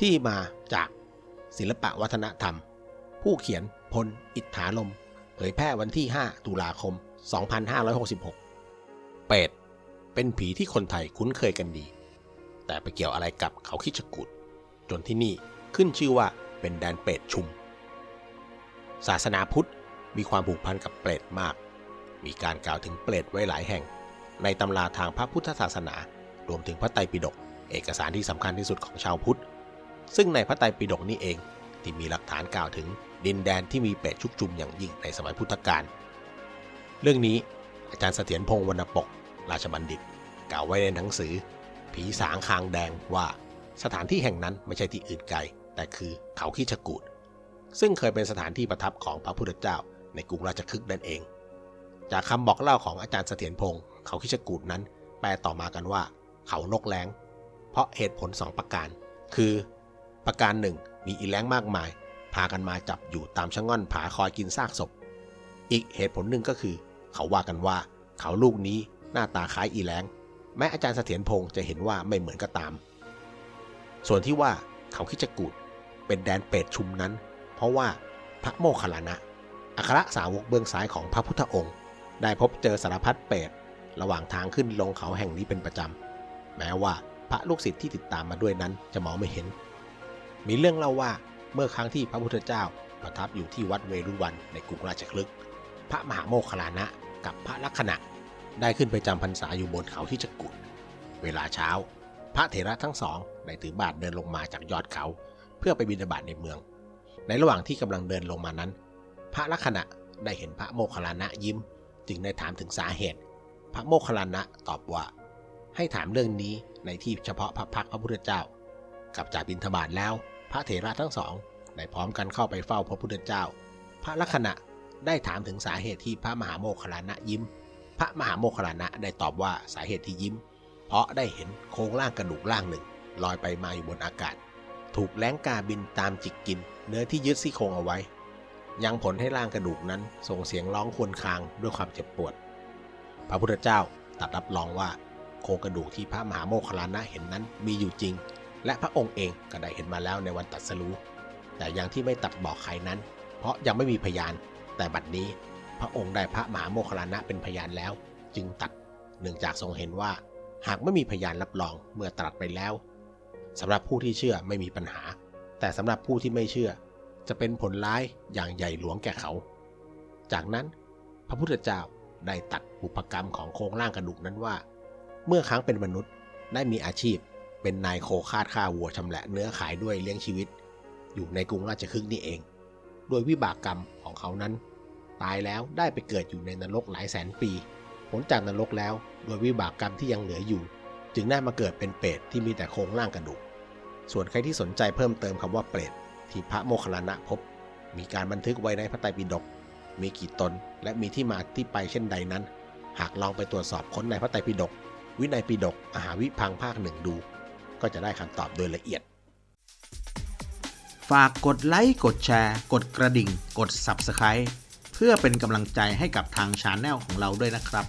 ที่มาจากศิลปะวัฒนธรรม ผู้เขียนพลอิทธาลม เผยแพร่วันที่ 5 ตุลาคม 2566 เป็ด เป็นผีที่คนไทยคุ้นเคยกันดี แต่ไปเกี่ยวอะไรกับเขาคิดจกูดจนที่นี่ขึ้นชื่อว่าเป็นแดนเปรตชุม ศาสนาพุทธมีความผูกพันกับเปรตมาก มีการกล่าวถึงเปรตไว้หลายแห่ง ในตำราทางพระพุทธศาสนา รวมถึงพระไตรปิฎกเอกสารที่สำคัญที่สุดของชาวพุทธ ซึ่งในพระไตรปิฎกนี้เองที่มีหลักฐานกล่าวถึงดินแดนที่มีเปรตชุกชุมอย่างยิ่งในสมัยพุทธกาลเรื่องนี้อาจารย์เสถียรพงษ์วรรณปก ราชบัณฑิต กล่าวไว้ในหนังสือ ผีสางคางแดงว่าสถานที่แห่งนั้นไม่ใช่ที่อื่นไกล แต่คือเขาขี้ชะกูด ซึ่งเคยเป็นสถานที่ประทับของพระพุทธเจ้าในกรุงราชคฤห์นั่นเอง จากคำบอกเล่าของอาจารย์เสถียรพงษ์เขาขี้ชะกูดนั้น แปลต่อมากันว่า เขานกแร้ง เพราะเหตุผลสองประการ คือ ประการหนึ่ง มีอีแร้งมากมาย พากันมาจับอยู่ตามชะง่อนผาคอยกินซากศพ อีกเหตุผลหนึ่งก็คือ เขาว่ากันว่า เขาลูกนี้หน้าตาคล้ายอีแร้ง แม้อาจารย์เสถียรพงษ์จะเห็นว่าไม่เหมือนก็ตาม ส่วนที่ว่าเขาคิดจะกูดเป็นแดนเปรตชุมนั้น เพราะว่าพระโมคคัลลานะอัครสาวกเบื้องซ้ายของพระพุทธองค์ ได้พบเจอสารพัดเปรตระหว่างทางขึ้นลงเขาแห่งนี้เป็นประจำ แม้ว่าพระลูกศิษย์ที่ติดตามมาด้วยนั้นจะมองไม่เห็น มีเรื่องเล่าว่าเมื่อครั้งที่พระพุทธเจ้าประทับอยู่ที่วัดเวรุวันในกรุงราชคลึก พระมหาโมคคลานะกับพระลักษณะ ได้ขึ้นไปจำพรรษาอยู่บนเขาที่จักุฎเวลาเช้า พระเถระทั้งสองได้ถือบาตรเดินลงมาจากยอดเขา เพื่อไปบิณฑบาตในเมือง ในระหว่างที่กำลังเดินลงมานั้น พระลักษณะได้เห็นพระโมคคัลลานะยิ้ม จึงได้ถามถึงสาเหตุ พระโมคคัลลานะตอบว่า ให้ถามเรื่องนี้ในที่เฉพาะพระพักพระพุทธเจ้า กับจากบิณฑบาตแล้ว ระเถระทั้งสองได้พร้อมกันเข้าไปเฝ้าพระพุทธเจ้า พระลักษณะได้ถามถึงสาเหตุที่พระมหาโมคคลานะยิ้ม พระมหาโมคคลานะได้ตอบว่าสาเหตุที่ยิ้ม เพราะได้เห็นโครงร่างกระดูกร่างหนึ่งลอยไปมาอยู่บนอากาศ ถูกแล้งกาบินตามจิกกิน เนื้อที่ยึดซี่โครงเอาไว้ ยังผลให้ร่างกระดูกนั้นส่งเสียงร้องควญคางด้วยความเจ็บปวด พระพุทธเจ้าตรัสรับรองว่า โครงกระดูกที่พระมหาโมคคลานะเห็นนั้นมีอยู่จริง และพระองค์เองก็ได้เห็นมาแล้วในวันตรัสรู้แต่ยังที่ไม่ตัดบอกใครนั้น เพราะยังไม่มีพยาน แต่บัดนี้พระองค์ได้พระมหาโมคคลลานะเป็นพยานแล้ว จึงตัดเนื่องจากทรงเห็นว่า หากไม่มีพยานรับรองเมื่อตรัสไปแล้วสำหรับผู้ที่เชื่อไม่มีปัญหา แต่สำหรับผู้ที่ไม่เชื่อ จะเป็นผลร้ายอย่างใหญ่หลวงแก่เขา จากนั้นพระพุทธเจ้าได้ตัดบุพกรรมของโครงร่างกระดูกนั้นว่า เมื่อครั้งเป็นมนุษย์ได้มีอาชีพ เป็นนายโคคาดฆ่าวัวชำแหละเนื้อขายด้วยเลี้ยงชีวิต อยู่ในกรุงราชคฤห์นี่เอง โดยวิบากกรรมของเขานั้น ตายแล้วได้ไปเกิดอยู่ในนรกหลายแสนปีผลจากนรกแล้ว โดยวิบากกรรมที่ยังเหลืออยู่ จึงได้มาเกิดเป็นเปรตที่มีแต่โครงร่างกระดูก ส่วนใครที่สนใจเพิ่มเติมคำว่าเปรตที่พระโมคคัลลานะพบ มีการบันทึกไว้ในพระไตรปิฎกมีกี่ตน และมีที่มาที่ไปเช่นใดนั้น หากลองไปตรวจสอบค้นในพระไตรปิฎกวินัยปิฎกอาหาวิพังภาคหนึ่งดู ก็จะได้คำตอบโดยละเอียด ฝากกดไลค์กดแชร์ กดกระดิ่ง กด Subscribe เพื่อเป็นกำลังใจให้กับทางชาแนลของเราด้วยนะครับ